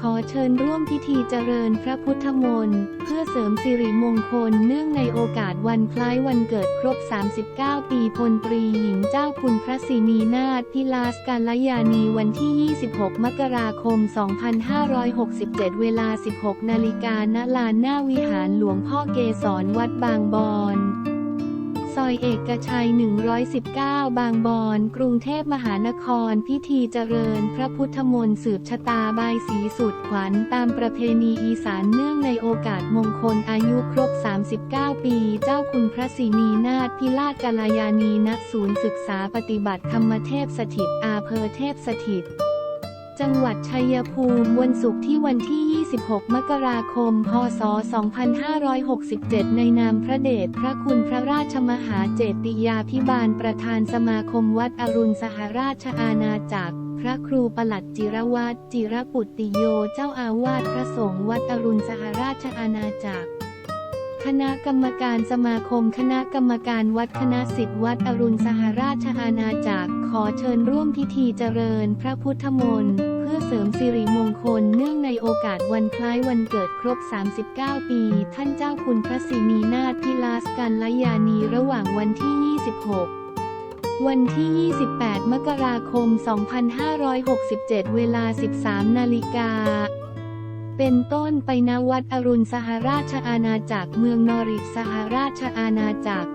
ขอเชิญร่วมพิธีเจริญพระพุทธมนต์เพื่อเสริมสิริมงคลเนื่องในโอกาสวันคล้ายวันเกิดครบ 39 ปีพลตรีหญิงเจ้าคุณพระศรีนีนาถพิลาสกาลยานีวันที่ 26 มกราคม 2567 เวลา 16 นาฬิกาณลานหน้าวิหารหลวงพ่อเกศรวัดบางบอน ซอยเอกชัย 119 บางบอน กรุงเทพมหานคร พิธีเจริญ พระพุทธมนต์สืบชะตาบายสีสุดขวัญตามประเพณีอีสานเนื่องในโอกาสมงคลอายุครบ 39 ปี เจ้าคุณพระศรีนีนาถพิราชกาลยานีณศูนย์ศึกษาปฏิบัติธรรมเทพสถิตอาเพอเทพสถิต จังหวัดชัยภูมิ วันศุกร์ที่วันที่ 26 มกราคม พศ 2567 ในนามพระเดชพระคุณพระราชมหาเจติยาพิบาลประธานสมาคมวัดอรุณสหราชอาณาจักร พระครูประหลัดจิรวัตรจิรปุตติโย เจ้าอาวาสพระสงฆ์วัดอรุณสหราชอาณาจักร คณะกรรมการสมาคม คณะกรรมการวัดคณะสิทธิ์วัดอรุณสหราชอาณาจักร ขอเชิญร่วมพิธีเจริญพระพุทธมนต์เพื่อเสริมสิริมงคลเนื่องในโอกาสวันคล้ายวันเกิดครบ 39 ปี ท่านเจ้าคุณพระศรีนีนาถพิลาสกันลยานีระหว่างวันที่ 26วันที่ 28 มกราคม 2567 เวลา 13 นาฬิกา เป็นต้นไปณวัดอรุณสหราชอาณาจักรเมืองนอริทสหราชอาณาจักร